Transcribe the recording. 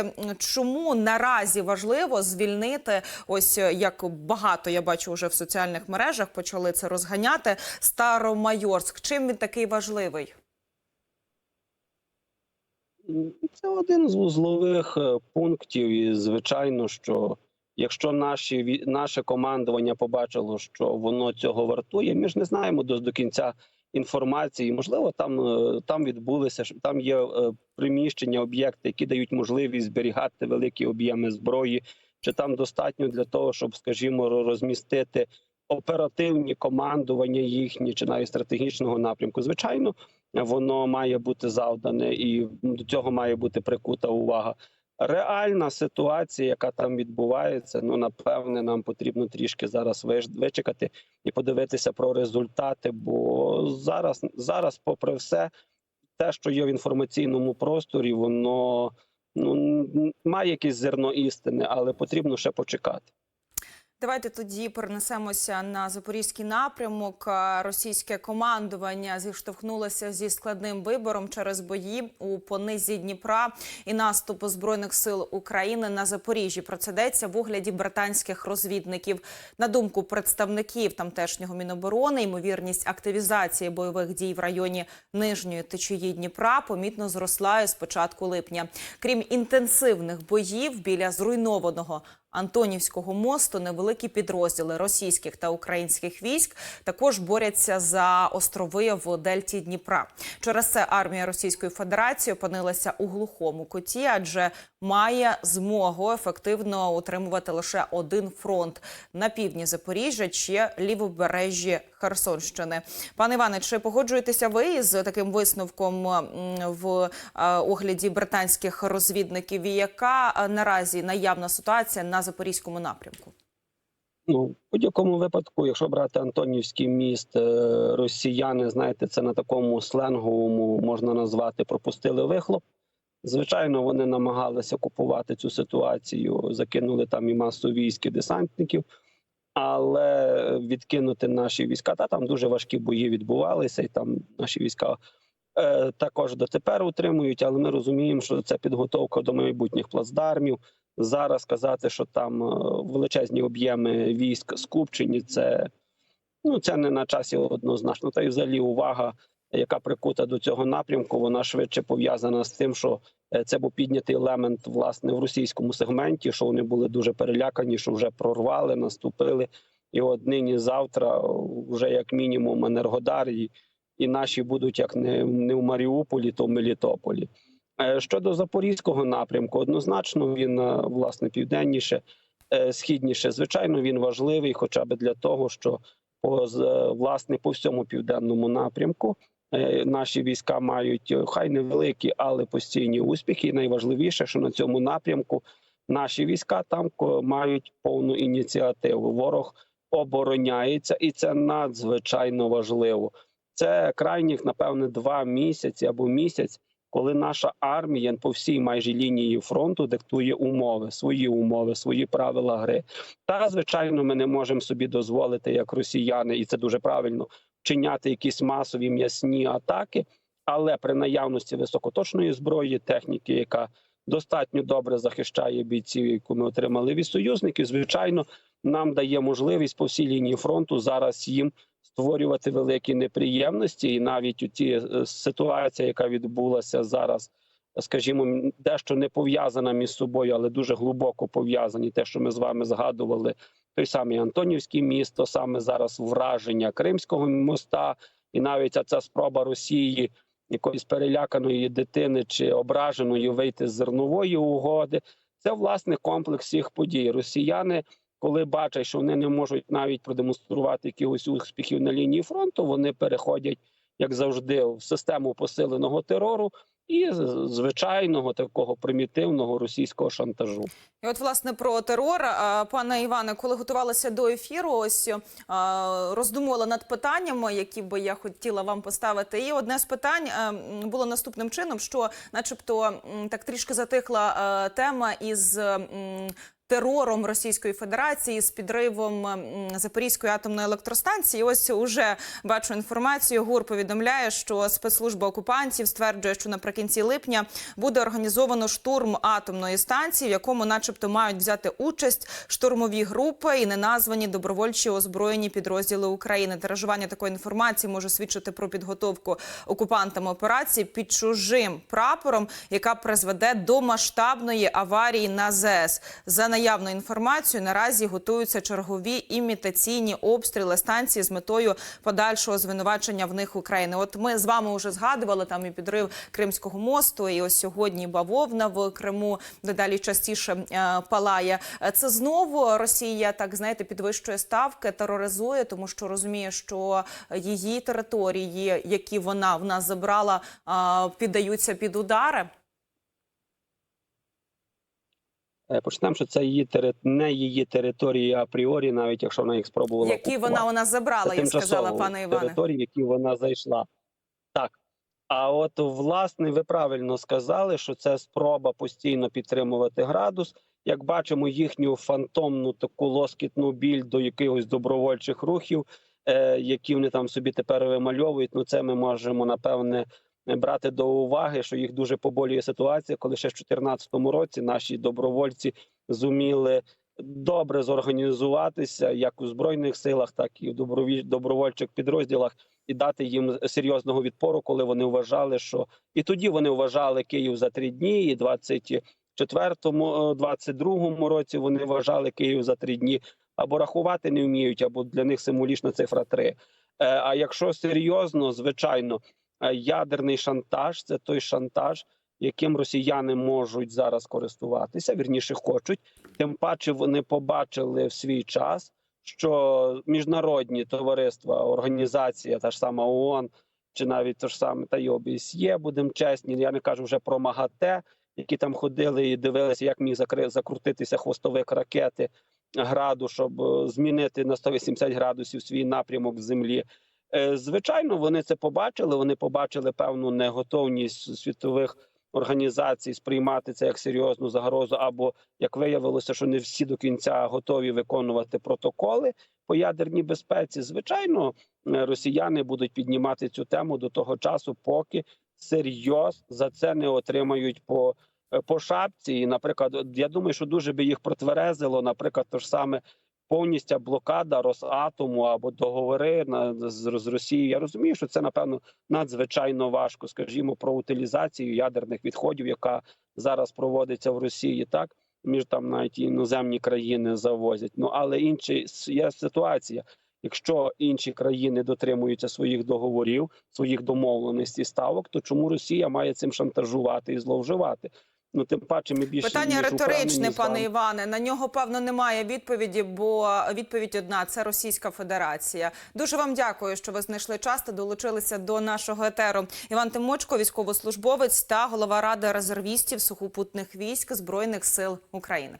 ось чому наразі важливо звільнити, ось е, як багато я бачу вже в соціальних мережах почали це розганяти. Старомайорськ. Чим він такий важливий? Це один з вузлових е, пунктів, і звичайно, що якщо наші наше командування побачило, що воно цього вартує, ми ж не знаємо до, до кінця інформації. Можливо, там, е, там відбулися там є е, приміщення, об'єкти, які дають можливість зберігати великі об'єми зброї, чи там достатньо для того, щоб, скажімо, розмістити оперативні командування їхні чи навіть стратегічного напрямку. Звичайно, воно має бути завдане, і до цього має бути прикута увага. Реальна ситуація, яка там відбувається, ну напевне, нам потрібно трішки зараз вичекати і подивитися про результати. Бо зараз, зараз, попри все, те, що є в інформаційному просторі, воно ну має якесь зерно істини, але потрібно ще почекати. Давайте тоді перенесемося на запорізький напрямок. Російське командування зіштовхнулося зі складним вибором через бої у понизі Дніпра і наступу збройних сил України на Запоріжжі. Про це йдеться в огляді британських розвідників. На думку представників тамтешнього міноборони, ймовірність активізації бойових дій в районі нижньої течії Дніпра помітно зросла з початку липня. Крім інтенсивних боїв біля зруйнованого Антонівського мосту невеликі підрозділи російських та українських військ також борються за острови в дельті Дніпра. Через це армія Російської Федерації опинилася у глухому куті, адже має змогу ефективно утримувати лише один фронт на півдні Запоріжжя чи лівобережжі Херсонщини. Пане Іване, чи погоджуєтеся ви з таким висновком в е, огляді британських розвідників? І яка е, наразі наявна ситуація на запорізькому напрямку? Ну, в будь-якому випадку, якщо брати Антонівський міст, е, росіяни, знаєте, це на такому сленговому можна назвати пропустили вихлоп. Звичайно, вони намагалися купувати цю ситуацію, закинули там і масу військ і десантників, але відкинути наші війська. Та там дуже важкі бої відбувалися, і там наші війська е, також дотепер утримують. Але ми розуміємо, що це підготовка до майбутніх плацдармів. Зараз сказати, що там е, величезні об'єми військ скупчені, це ну це не на часі однозначно. Та й взагалі увага, яка прикута до цього напрямку, вона швидше пов'язана з тим, що е, це був піднятий елемент власне в російському сегменті, що вони були дуже перелякані, що вже прорвали, наступили. І от нині завтра вже як мінімум Енергодар і, і наші будуть як не, не в Маріуполі, то в Мелітополі. Е, Щодо запорізького напрямку, однозначно він е, власне південніше, східніше. Звичайно, він важливий, хоча б для того, що по власне по всьому південному напрямку наші війська мають е, хай невеликі, але постійні успіхи. І найважливіше, що на цьому напрямку наші війська там мають повну ініціативу. Ворог обороняється, і це надзвичайно важливо. Це крайніх, напевне, два місяці або місяць коли наша армія по всій майже лінії фронту диктує умови, свої умови, свої правила гри. Та звичайно, ми не можемо собі дозволити, як росіяни, і це дуже правильно вчиняти якісь масові м'ясні атаки, але при наявності високоточної зброї, техніки, яка достатньо добре захищає бійців, яку ми отримали від союзників, звичайно, нам дає можливість по всій лінії фронту зараз їм створювати великі неприємності, і навіть у ті е, ситуація, яка відбулася зараз, скажімо, дещо не пов'язана між собою, але дуже глибоко пов'язані. Те, що ми з вами згадували, той самий Антонівський міст, то саме зараз враження Кримського моста, і навіть ця спроба Росії. Якоїсь переляканої дитини чи ображеної вийти з зернової угоди, це власне комплекс всіх подій. Росіяни коли бачать, що вони не можуть навіть продемонструвати якихось успіхів на лінії фронту, вони переходять, як завжди, в систему посиленого терору і звичайного такого примітивного російського шантажу. І от власне про терор, пане Іване, коли готувалася до ефіру, ось роздумувала над питаннями, які би я хотіла вам поставити. І одне з питань е, було наступним чином, що, начебто, так трішки затихла е, тема із терором Російської Федерації з підривом Запорізької атомної електростанції. Ось уже бачу інформацію. ГУР повідомляє, що спецслужба окупантів стверджує, що наприкінці липня буде організовано штурм атомної станції, в якому, начебто, мають взяти участь штурмові групи і неназвані добровольчі озброєні підрозділи України. Тиражування такої інформації може свідчити про підготовку окупантами операції під чужим прапором, яка призведе до масштабної аварії на ЗС. За наявною інформацією, наразі готуються чергові імітаційні обстріли станції з метою подальшого звинувачення в них України. От ми з вами вже згадували там і підрив Кримського мосту, і ось сьогодні бавовна в Криму дедалі частіше е, палає. Це знову Росія так знаєте підвищує ставки, тероризує, тому що розуміє, що її території, які вона в нас забрала, піддаються під удари. Е, Почнемо, що це її тери... не її території апріорі, навіть якщо вона їх спробувала Які вона у нас забрала, як сказала пане Іване. території, які вона зайшла. Так. А от власне, ви правильно сказали, що це спроба постійно підтримувати градус. Як бачимо, їхню фантомну таку лоскітну біль до якихось добровольчих рухів, е, які вони там собі тепер вимальовують. Ну це ми можемо напевне брати до уваги, що їх дуже поболює ситуація, коли ще в 2014 році наші добровольці зуміли добре зорганізуватися як у збройних силах, так і в добровольчих підрозділах, і дати їм серйозного відпору, коли вони вважали, що і тоді вони вважали Київ за три дні, і 24-му, е, 22-му році вони вважали Київ за три дні. Або рахувати не вміють, або для них символічна цифра 3. Е, А якщо серйозно, звичайно, е, ядерний шантаж це той шантаж, яким росіяни можуть зараз користуватися, вірніше хочуть. Тим паче вони побачили в свій час, що міжнародні товариства, організація, та ж сама ООН, чи навіть те ж саме та й ОБСЄ, будемо чесні. Я не кажу вже про МАГАТЕ, які там ходили і дивилися, як міг закрутитися хвостовик ракети граду, щоб е, змінити на 180 градусів свій напрямок в землі. Е, Звичайно, вони це побачили. Вони побачили певну неготовність світових організацій сприймати це як серйозну загрозу, або як виявилося, що не всі до кінця готові виконувати протоколи по ядерній безпеці. Звичайно, е, росіяни будуть піднімати цю тему до того часу, поки серйоз за це не отримають по. е, По шапці, і, наприклад, я думаю, що дуже би їх протверезило, наприклад, то ж саме повністю блокада Росатому або договори на з, з Росією. Я розумію, що це напевно надзвичайно важко, скажімо, про утилізацію ядерних відходів, яка зараз проводиться в Росії, так між там навіть іноземні країни завозять. Ну але інші є ситуація. Якщо інші країни дотримуються своїх договорів, своїх домовленостей ставок, то чому Росія має цим шантажувати і зловживати? Ну тим паче ми більше Питання ніж риторичне, пане. Іване. На нього певно немає відповіді, бо відповідь одна це Російська Федерація. Дуже вам дякую, що ви знайшли час та долучилися до нашого етеру. Іван Тимочко, військовослужбовець та голова ради резервістів сухопутних військ збройних сил України.